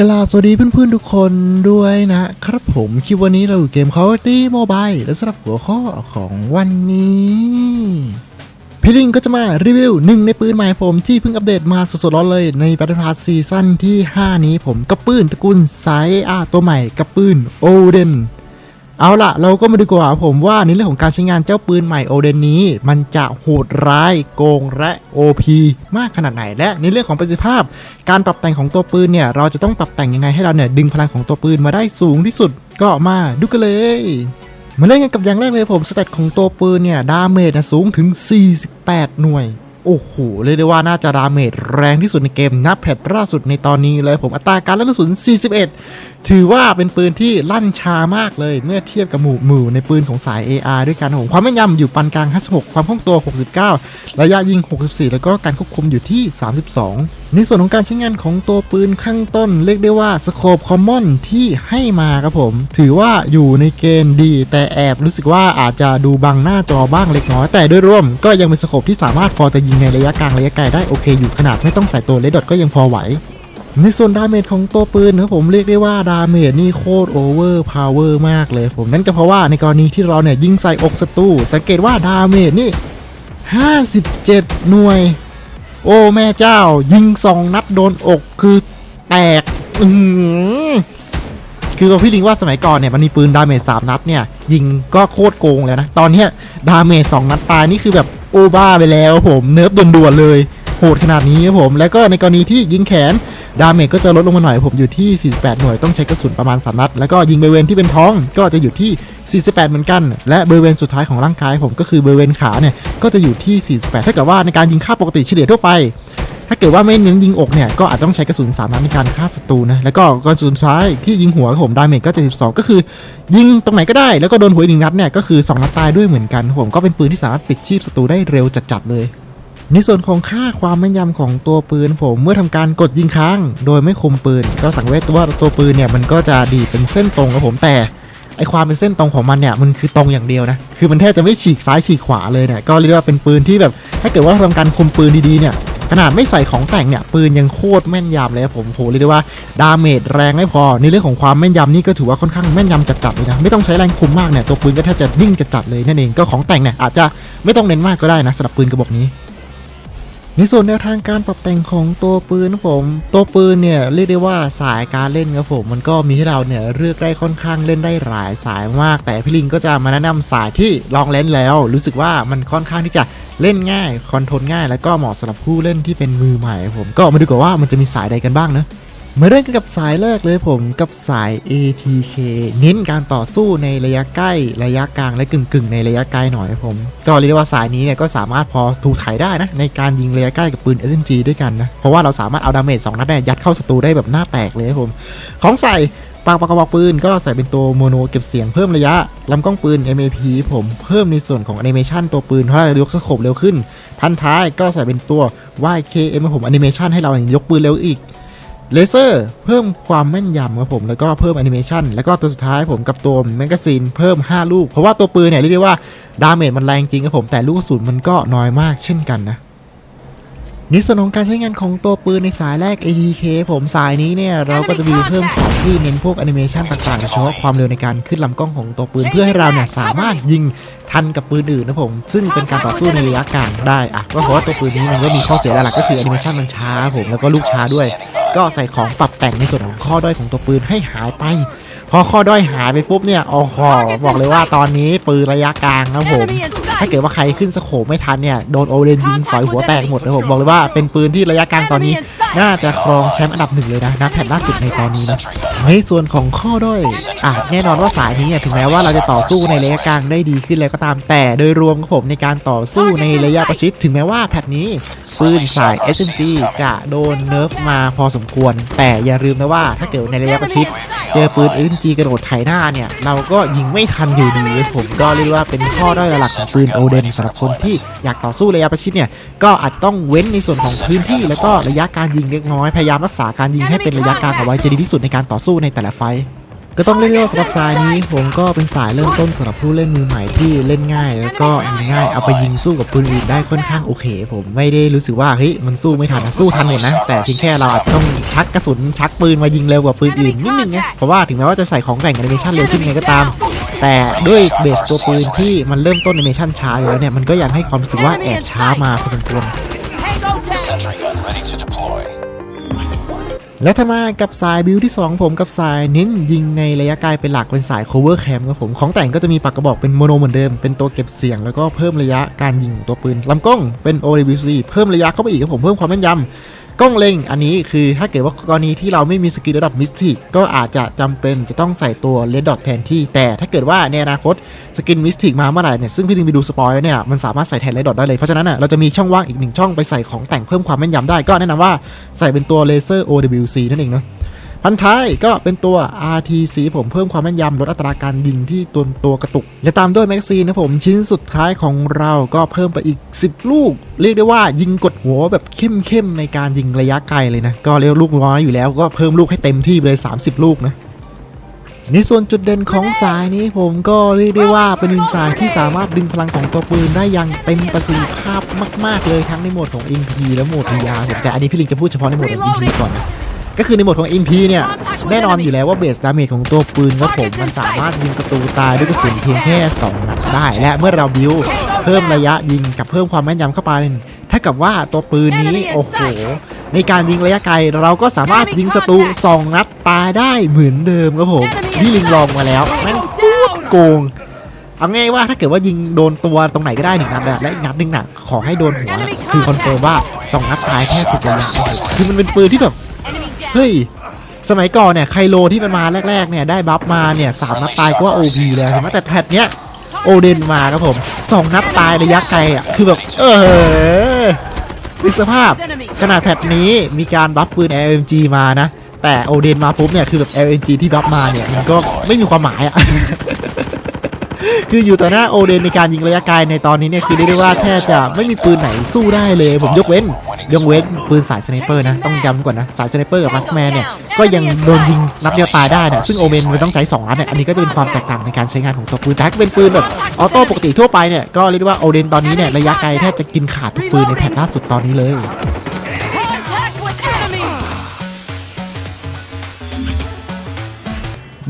กลาสวัสดีเพื่อนๆทุกคนด้วยนะครับผมคลิปวันนี้เราอยู่เกม Call of Duty Mobile และสำหรับหัวข้อของวันนี้พี่ลิงก็จะมารีวิวหนึ่งในปืนใหม่ผมที่เพิ่งอัปเดตมาสดๆร้อนเลยใน Battle Pass ซีซั่นที่ 5 นี้ผมกับปืนตระกูลสายอาตัวใหม่กับปืนโอเดน เอาล่ะเราก็มาดูกว่าผมว่าในเรื่องของการใช้งานเจ้าปืนใหม่โอเดนนี้ มันจะโหดร้ายโกงและ OP มากขนาดไหน และในเรื่องของประสิทธิภาพ การปรับแต่งของตัวปืนเนี่ยเราจะต้องปรับแต่งยังไงให้เราเนี่ยดึงพลังของตัวปืนมาได้สูงที่สุดก็มาดูกันเลยมาเล่นกันกับอย่างแรกเลยผมสเตตของตัวปืนเนี่ยดาเมจนะสูงถึง 48 หน่วยโอ้โหเรียกได้ว่าน่าจะดาเมจแรงที่สุดในเกมนับแพทล่าสุดในตอนนี้เลยผมอัตราการลั่นกระสุน 41 ถือว่าเป็นปืนที่ลั่นช้ามากเลย เมื่อเทียบกับหมู่หมู่ในปืนของสาย AR ด้วยกันผมความแม่นยำอยู่ปานกลาง 56 ความคล่องตัว 69 ระยะยิง 64 แล้วก็การควบคุมอยู่ที่ 32 ในส่วนของการใช้งานของตัวปืนข้างต้น เรียกได้ว่าสโคปคอมมอนที่ให้มาครับผม ถือว่าอยู่ในเกณฑ์ดี แต่แอบรู้สึกว่าอาจจะดูบังหน้าจอบ้างเล็กน้อย แต่โดยรวม ก็ยังเป็นสโคปที่สามารถพอจะยิงในระยะกลางระยะไกลได้โอเคอยู่ขนาดไม่ต้องใส่ตัวเลดดอทก็ยังพอไหว ในส่วนดาเมจของตัวปืนนะผมเรียกได้ว่าดาเมจนี่โคตรโอเวอร์พาวเวอร์มากเลยผมนั่นก็เพราะว่าในกรณีที่เราเนี่ยยิงใส่อกศัตรูสังเกตว่าดาเมจนี่ 57 หน่วย โอ้แม่เจ้า ยิงสองนัดโดนอกคือแตกอือหือคือพี่ลิงว่าสมัยก่อนเนี่ยมันมีปืนดาเมจ3นัดเนี่ย ยิงก็โคตรโกงเลยนะ ตอนนี้ดาเมจ2นัดตายนี่คือแบบโอบ้าไปแล้วผมเนิร์ฟด่วนๆเลย ดขนาดนี้ครับผมแล้วก็ในกรณีที่ยิงแขนดาเมจก็จะลดลงมาหน่อยผมอยู่ที่ 48 หน่วยต้องใช้กระสุนประมาณ3นัดแล้วก็ยิงบริเวณที่เป็นท้องก็จะอยู่ที่ 48 เหมือนกัน และบริเวณสุดท้ายของร่างกายผมก็คือบริเวณขาเนี่ยก็จะอยู่ที่ 48 ถ้าเกิดว่าในการยิงค่าปกติเฉลี่ยทั่วไป ถ้าเกิดว่าไม่เน้นยิงอกเนี่ยก็อาจต้องใช้กระสุน3นัดในการฆ่าศัตรูนะแล้วก็กระสุนท้ายที่ยิงหัวครับผมดาเมจก็72ก็คือ ยิงตรงไหนก็ได้แล้วก็โดนหัวหนึ่งนัดเนี่ยก็คือ2นัดตายด้วยเหมือนกันผมก็เป็นปืนที่สามารถปิดชีพศัตรูได้เร็วจัดๆเลย ในส่วนของค่าความแม่นยำของตัวปืนผมเมื่อทำการกดยิงค้าง โดยไม่คุมปืน ก็สังเวชว่าตัวปืนเนี่ยมันก็จะดีเป็นเส้นตรงครับผมแต่ไอความเป็นเส้นตรงของมันเนี่ยมันคือตรงอย่างเดียวนะคือมันแทบจะไม่ฉีกซ้ายฉีกขวาเลยเนี่ยก็เรียกว่าเป็นปืนที่แบบ ถ้าเกิดว่าทำการคุมปืนดีๆเนี่ยขนาดไม่ใส่ของแต่งเนี่ยปืนยังโคตรแม่นยำเลยครับผมโหเรียกได้ว่าดาเมจแรงไม่พอในเรื่องของความแม่นยำนี่ก็ถือว่าค่อนข้างแม่นยำจัดๆเลยนะไม่ต้องใช้แรงคุมมากเนี่ยตัวปืนก็แทบจะนิ่งจัดๆเลยนั่นเองก็ของแต่งเนี่ยอาจจะไม่ต้องเน้นมากก็ได้นะสำหรับปืนกระบอกนี้ ในส่วนแนวทางการปรับแต่งของตัวปืนนะผม ตัวปืนเนี่ยเรียกได้ว่าสายการเล่นครับผม มันก็มีให้เราเนี่ยเลือกได้ค่อนข้างเล่นได้หลายสายมาก แต่พี่ลิงก็จะมาแนะนำสายที่ลองเล่นแล้ว รู้สึกว่ามันค่อนข้างที่จะเล่นง่ายคอนโทรลง่าย แล้วก็เหมาะสำหรับผู้เล่นที่เป็นมือใหม่ผมก็มาดูกันว่ามันจะมีสายใดกันบ้างนะ มาเริ่มกันกับสายแรกเลยผมกับสาย ATK เน้นการต่อสู้ในระยะใกล้ระยะกลางและกึ่งๆในระยะไกลหน่อยผม ก็เรียกว่าสายนี้เนี่ยก็สามารถพอถูกถ่ายได้นะในการยิงระยะใกล้กับปืน SMG ด้วยกันนะ เพราะว่าเราสามารถเอาดาเมจ2นัดเนี่ยยัดเข้าศัตรูได้แบบหน้าแตกเลยครับผม ของใส่ปากปากกระบอกปืนก็ใส่เป็นตัวโมโนเก็บเสียงเพิ่มระยะลำกล้องปืน MAP ผมเพิ่มในส่วนของแอนิเมชันตัวปืนเพราะเรายกสโคปเร็วขึ้น พันท้ายก็ใส่เป็นตัว YKM ผมแอนิเมชันให้เรายกปืนเร็วอีก เลเซอร์เพิ่มความแม่นยำครับผม แล้วก็เพิ่มแอนิเมชันแล้วก็ตัวสุดท้ายผมกับตัวแมกกาซีนเพิ่ม 5 ลูก เพราะว่าตัวปืนเนี่ยเรียกได้ว่าดาเมจมันแรงจริงครับผม แต่ลูกกระสุนมันก็น้อยมากเช่นกันนะในส่วนของการใช้งานของตัวปืนในสายแรก ADK ผมสายนี้เนี่ย เราก็จะมีเพิ่มของที่เน้นพวกแอนิเมชันต่างๆโดยเฉพาะความเร็วในการขึ้นลำกล้องของตัวปืนเพื่อให้เราเนี่ยสามารถยิง ทันกับปืนอื่นนะผม ซึ่งเป็นการต่อสู้ในระยะกลางได้อะก็เพราะว่าตัวปืนนี้มันก็มีข้อเสียหลักๆก็คือแอนิเมชันมันช้าผมแล้วก็ลูกช้าด้วย ก็ใส่ของปรับแต่งในส่วนของข้อด้อยของตัวปืนให้หายไป พอข้อด้อยหายไปปุ๊บเนี่ยโอ้โหบอกเลยว่าตอนนี้ปืนระยะกลางนะผม ถ้าเกิดว่าใครขึ้นสโคปไม่ทันเนี่ยโดนโอเรนยิงสอยหัวแตกหมดนะผมบอกเลยว่าเป็นปืนที่ระยะกลางตอนนี้ น่าจะครองแชมป์อันดับหนึ่งเลยนะนับแผ่นล่าสุดในตอนนี้นะในส่วนของข้อด้อยอะแน่นอนว่าสายนี้เนี่ยถึงแม้ว่าเราจะต่อสู้ในระยะกลางได้ดีขึ้นแล้วก็ตามแต่โดยรวมของผมในการต่อสู้ในระยะประชิดถึงแม้ว่าแพทนี้ปืนสาย SMG จะโดนเนิร์ฟมาพอสมควร แต่อย่าลืมนะว่าถ้าเกิดในระยะประชิด เจอปืนเอ็นจีกระโดดไถหน้าเนี่ย เราก็ยิงไม่ทันอยู่ดีผมก็เรียกว่าเป็นข้อด้อยหลักของปืนโอเดนสำหรับคนที่อยากต่อสู้ระยะประชิดเนี่ย ก็อาจต้องเว้นในส่วนของพื้นที่ แล้วก็ระยะการยิงเล็กน้อยพยายามรักษาการยิงให้เป็นระยะกลางเอาไว้จะดีที่สุดในการต่อสู้ในแต่ละไฟ ก็ต้องเรียกได้ว่าสำหรับสายนี้ผมก็เป็นสายเริ่มต้นสำหรับผู้เล่นมือใหม่ที่เล่นง่าย แล้วก็ยิงง่ายเอาไปยิงสู้กับปืนอื่นได้ค่อนข้างโอเค ผมไม่ได้รู้สึกว่าเฮ้ยมันสู้ไม่ทันนะสู้ทันหมดนะ แต่เพียงแค่เราอาจจะต้องชักกระสุนชักปืนมายิงเร็วกว่าปืนอื่นนิดนึงไงเพราะว่าถึงแม้ว่าจะใส่ของแต่งแอนิเมชันเร็วขึ้นยังไงก็ตาม แต่ด้วยเบสตัวปืนที่มันเริ่มต้นแอนิเมชันช้าอยู่แล้วเนี่ยมันก็ยังให้ความรู้สึกว่าแอบช้ามาพอสมควร และถ้ามากับสายบิวที่ 2 ผมกับสายเน้นยิงในระยะไกลเป็นหลักเป็นสาย cover cam ครับผม ของแต่งก็จะมีปากกระบอกเป็นโมโนเหมือนเดิม เป็นตัวเก็บเสียง แล้วก็เพิ่มระยะการยิงตัวปืนลำกล้องเป็น OWC เพิ่มระยะเข้าไปอีกครับผมเพิ่มความแม่นยำ กล้องเล็งอันนี้คือถ้าเกิดว่ากรณีที่เราไม่มีสกิลระดับมิสติกก็อาจจะจำเป็นจะต้องใส่ตัวเลดดอทแทนที่ แต่ถ้าเกิดว่าในอนาคตสกินมิสติกมาเมื่อไหร่เนี่ยซึ่งพี่ดึงไปดูสปอยแล้วเนี่ยมันสามารถใส่แทนเลดดอทได้เลย เพราะฉะนั้นอะเราจะมีช่องว่างอีกหนึ่งช่องไปใส่ของแต่งเพิ่มความแม่นยำได้ ก็แนะนำว่าใส่เป็นตัวเลเซอร์ OWC นั่นเองเนาะ พันท้ายก็เป็นตัว RTC ผมเพิ่มความแม่นยำลดอัตราการยิงที่ตัวตัวกระตุก และตามด้วยแม็กซีนนะผมชิ้นสุดท้ายของเราก็เพิ่มไปอีก 10 ลูก เรียกได้ว่ายิงกดหัวแบบเข้มๆในการยิงระยะไกลเลยนะ ก็เรียกลูกน้อยอยู่แล้วก็เพิ่มลูกให้เต็มที่ไปเลย 30 ลูกนะในส่วนจุดเด่นของสายนี้ผมก็เรียกได้ว่าเป็นหนึ่งสายที่สามารถดึงพลังของตัวปืนได้อย่างเต็มประสิทธิภาพมาก ๆ เลยทั้งในโหมดของ MP และโหมด VR ผมแต่อันนี้พี่ลิงจะพูดเฉพาะในโหมดของ MP ก่อนนะ ก็คือในโหมดของ MP เนี่ย แน่นอนอยู่แล้วว่าเบสดาเมจของตัวปืนครับผมมันสามารถยิงศัตรูตายด้วยกระสุนเพียงแค่2นัดได้ และเมื่อเราบิวเพิ่มระยะยิงกับเพิ่มความแม่นยำเข้าไปถ้ากับว่าตัวปืนนี้โอ้โหในการยิงระยะไกลเราก็สามารถยิงศัตรู2นัดตายได้เหมือนเดิมครับผมที่ลิงลองมาแล้วแม่งโกงเอาง่ายว่าถ้าเกิดว่ายิงโดนตัวตรงไหนก็ได้หนึ่งนัดอะและอีกนัดหนึ่งน่ะขอให้โดนหัวคือคอนเฟิร์มว่าสองนัดตายแค่ถูกระยะคือมันเป็นปืนที่แบบ เฮ้ย สมัยก่อนเนี่ยไคโลที่มันมาแรกๆเนี่ยได้บัฟมาเนี่ยสามนัดตายก็ว่าโอพีเลยเห็นไหมแต่แพทเนี้ยโอเดนมาครับผมสองนัดตายระยะไกลอะคือแบบเออนึกสภาพขนาดแพทนี้มีการบัฟปืน LMG มานะ แต่โอเดนมาปุ๊บเนี่ยคือแบบ LMG ที่บัฟมาเนี่ยมันก็ไม่มีความหมายอะคืออยู่ต่อหน้าโอเดนในการยิงระยะไกลในตอนนี้เนี่ยคือเรียกได้ว่าแทบจะไม่มีปืนไหนสู้ได้เลย ผมยกเว้น ยกเว้นปืนสายสไนเปอร์นะ ต้องย้ำก่อนนะ สายสไนเปอร์กับมัสแมนเนี่ย ก็ยังโดนยิงนัดเดียวตายได้นะซึ่งโอเมนมันต้องใช้2นัดเนี่ย อันนี้ก็จะเป็นความแตกต่างในการใช้งานของตัวปืนแต่ถ้าเป็นปืนแบบออโต้ปกติทั่วไปเนี่ย ก็เรียกว่าโอเดนตอนนี้เนี่ยระยะไกลแทบจะกินขาดทุกปืนในแพทล่าสุดตอนนี้เลย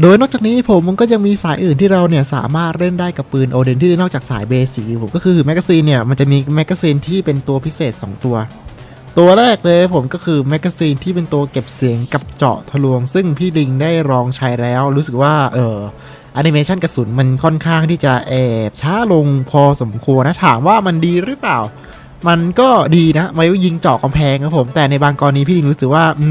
โดยนอกจากนี้ผมมันก็ยังมีสายอื่นที่เราเนี่ยสามารถเล่นได้กับปืนโอเดนที่นอกจากสายเบสิกผมก็คือแมกกาซีนเนี่ยมันจะมีแมกกาซีนที่เป็นตัวพิเศษ 2 ตัว ตัวแรกเลยผมก็คือแมกกาซีนที่เป็นตัวเก็บเสียงกับเจาะทะลวง ซึ่งพี่ดิงได้ลองใช้แล้ว รู้สึกว่าเออแอนิเมชันกระสุนมันค่อนข้างที่จะแอบช้าลงพอสมควรนะ ถามว่ามันดีหรือเปล่า มันก็ดีนะไว้ยิงเจาะกำแพงครับผม แต่ในบางกรณีพี่ดิงรู้สึกว่าอื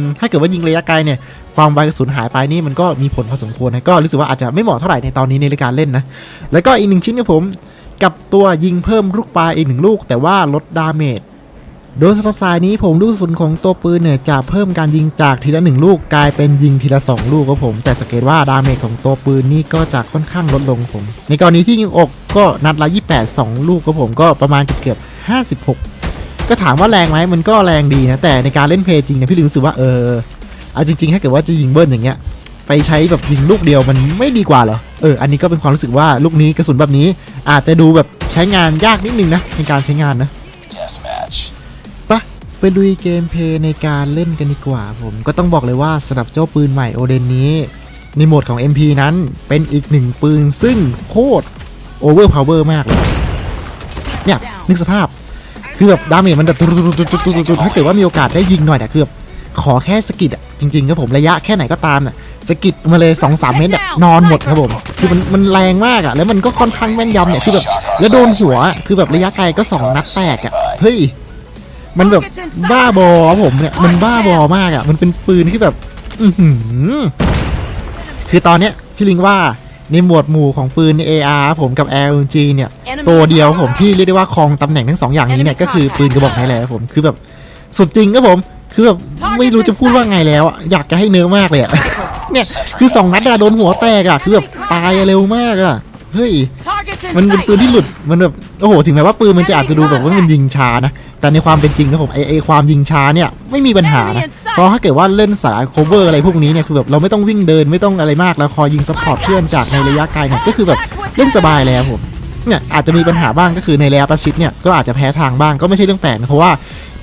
มถ้าเกิดว่ายิงระยะไกลเนี่ย ความไวกระสุนหายไปนี่มันก็มีผลพอสมควรนะก็รู้สึกว่าอาจจะไม่เหมาะเท่าไหร่ในตอนนี้ในการเล่นนะแล้วก็อีกหนึ่งชิ้นครับผมกับตัวยิงเพิ่มลูกปลาอีกหนึ่งลูก แต่ว่าลดดาเมจ โดยสำหรับสายนี้ผมลูกกระสุนของตัวปืนเนี่ยจะเพิ่มการยิงจากทีละหนึ่งลูกกลายเป็นยิงทีละสองลูกครับผม แต่สังเกตว่าดาเมจของตัวปืนนี่ก็จะค่อนข้างลดลงผม ในกรณีที่ยิงอกก็นัดละ 28 2 ลูกครับผมก็ประมาณเกือบ56 ก็ถามว่าแรงไหมมันก็แรงดีนะ แต่ในการเล่นเพย์จริงเนี่ยพี่ลิงรู้สึกว่าเออเอาจริงๆถ้าเกิดว่าจะยิงเบิ้ลอย่างเงี้ยไปใช้แบบยิงลูกเดียวมันไม่ดีกว่าเหรอเอออันนี้ก็เป็นความรู้สึกว่าลูกนี้กระสุนแบบนี้ อาจจะดูแบบใช้งานยากนิดนึงนะในการใช้งานนะ ไปลุยเกมเพลย์ในการเล่นกันดีกว่าผมก็ต้องบอกเลยว่าสำหรับเจ้าปืนใหม่โอเดนนี้ ในโหมดของ MP นั้นเป็นอีกหนึ่งปืนซึ่งโคตรโอเวอร์พาวเวอร์มากเลยเนี่ยนึกสภาพคือแบบดาเมจมันแบบถ้าเกิดว่ามีโอกาสได้ยิงหน่อยเนี่ยคือแบบขอแค่สกิดอะจริงๆครับผมระยะแค่ไหนก็ตามน่ะสกิดมาเลย2อสามเมตรแบบนอนหมดครับผมคือมันมันแรงมากอะแล้วมันก็ค่อนข้างแม่นยำเนี่ยคือแบบแล้วโดนหัวคือแบบระยะไกลก็ 2 นัดแตกอะเฮ้ย มันแบบบ้าบอผมเนี่ยมันบ้าบอมากอะ มันเป็นปืนที่แบบ อือหือคือตอนเนี้ยพี่ลิงว่าในหมวดหมู่ของปืนใน AR ผมกับ LG เนี่ย ตัวเดียวผมที่เรียกได้ว่าครองตำแหน่งทั้งสองอย่างนี้เนี่ยก็คือปืนกระบอกนี้แหละครับผมคือแบบสุดจริงครับผม คือแบบไม่รู้จะพูดว่าไงแล้วอะอยากจะให้เนื้อมากเลยอะเนี่ยคือสองนัดอะโดนหัวแตกอะคือแบบตายเร็วมากอะ เฮ้ย Targets in มันเป็น sight. ปืนที่หลุด มันแบบ โอ้โห ถึงแม้ว่าปืนมันจะอาจจะดูแบบว่ามันยิงช้านะ แต่ในความเป็นจริงครับผมไอไอความยิงช้าเนี่ยไม่มีปัญหานะ เพราะถ้าเกิดว่าเล่นสาย cover อะไรพวกนี้เนี่ย คือแบบเราไม่ต้องวิ่งเดินไม่ต้องอะไรมาก แล้วคอยยิงซัพพอร์ตเพื่อนจากในระยะไกลเนี่ย ก็คือแบบเล่นสบายเลยครับผม เนี่ยอาจจะมีปัญหาบ้างก็คือในระยะประชิดเนี่ยก็อาจจะแพ้ทางบ้างก็ไม่ใช่เรื่องแปลกนะเพราะว่า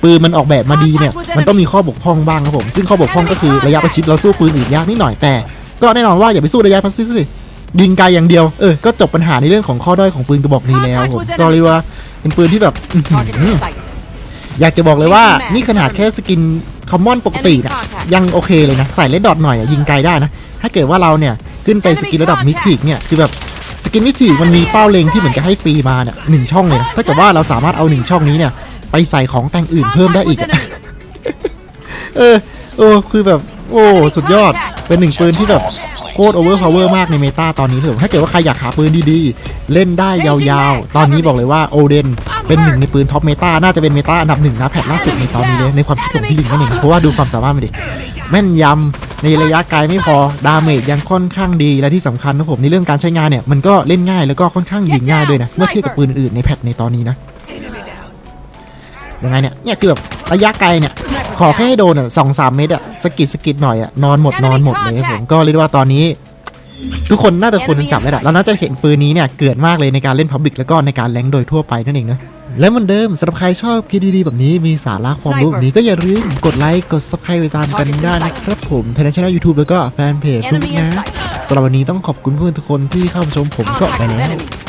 ปืนมันออกแบบมาดีเนี่ย มันต้องมีข้อบกพร่องบ้างครับผม ซึ่งข้อบกพร่องก็คือระยะประชิดเราสู้ปืนอื่นยากนิดหน่อยแต่ ก็แน่นอนว่าอย่าไปสู้ระยะประชิดสิ ยิงไกลอย่างเดียว เออ ก็จบปัญหาในเรื่องของข้อด้อยของปืนกระบอกนี้แล้วผมก็เรียกว่าเป็นปืนที่แบบอื้อหื Targets อ in sight. อยากจะบอกเลยว่านี่ขนาดแค่สกินคอมมอนปกตินะยังโอเคเลยนะ ใส่เลดดอทหน่อยอะยิงไกลได้นะ ถ้าเกิดว่าเราเนี่ยขึ้นไปสกินระดับมิสติกเนี่ยคือแบบสกินมิสติกมันมีเป้าเล็งที่เหมือนกับให้ฟรีมาเนี่ยหนึ่งช่องเลยนะถ้าเกิดว่าเราสามารถเอาหนึ่งช่องนี้เนี่ย ไปใส่ของแต่งอื่นเพิ่มได้อีก Contact อะ with enemy. เออโอ้คือแบบ โอ้สุดยอด เป็นหนึ่งปืนที่แบบโคตรโอเวอร์พาวเวอร์มากในเมตาตอนนี้เลยถ้าเกิดว่าใครอยากหาปืนดีๆ เล่นได้ยาวๆ ตอนนี้บอกเลยว่าโอเดนเป็นหนึ่งในปืนท็อปเมตาน่าจะเป็นเมตาอันดับหนึ่งนะแพทล่าสุดในตอนนี้เลยในความคิดของพี่ลิงนั่นเองเพราะว่าดูความสามารถมันดิแม่นยำในระยะไกลไม่พอดาเมจยังค่อนข้างดีและที่สำคัญนะผมในเรื่องการใช้งานเนี่ยมันก็เล่นง่ายแล้วก็ค่อนข้างยิงง่ายด้วยนะเมื่อเทียบกับปืนอื่นๆในแพทในตอนนี้นะยังไงเนี่ยเนี่ยคือแบบระยะไกลเนี่ย ขอแค่ให้โดนอะสองสามเมตรอะสะกิดสะกิดหน่อยอะนอนหมดนอนหมดเลยครับผมก็เรียกได้ว่าตอนนี้ ทุกคนน่าจะควรจะจับได้แหละแล้วน่าจะเห็นปืนนี้เนี่ยเกิดมากเลยในการเล่นพับบิกแล้วก็ในการแรงค์โดยทั่วไปนั่นเองนะและเหมือนเดิมสำหรับใครชอบคลิปดีๆแบบนี้มีสาระความรู้แบบนี้ก็อย่าลืมกดไลค์กด subscribe ไปตามกันได้นะครับผมทางช่องยูทูบแล้วก็แฟนเพจทุก Enemy in นะ sight. สำหรับวันนี้ต้องขอบคุณเพื่อนทุกคนที่เข้ามาชมผมก็ไป Contact with แล้ว enemy.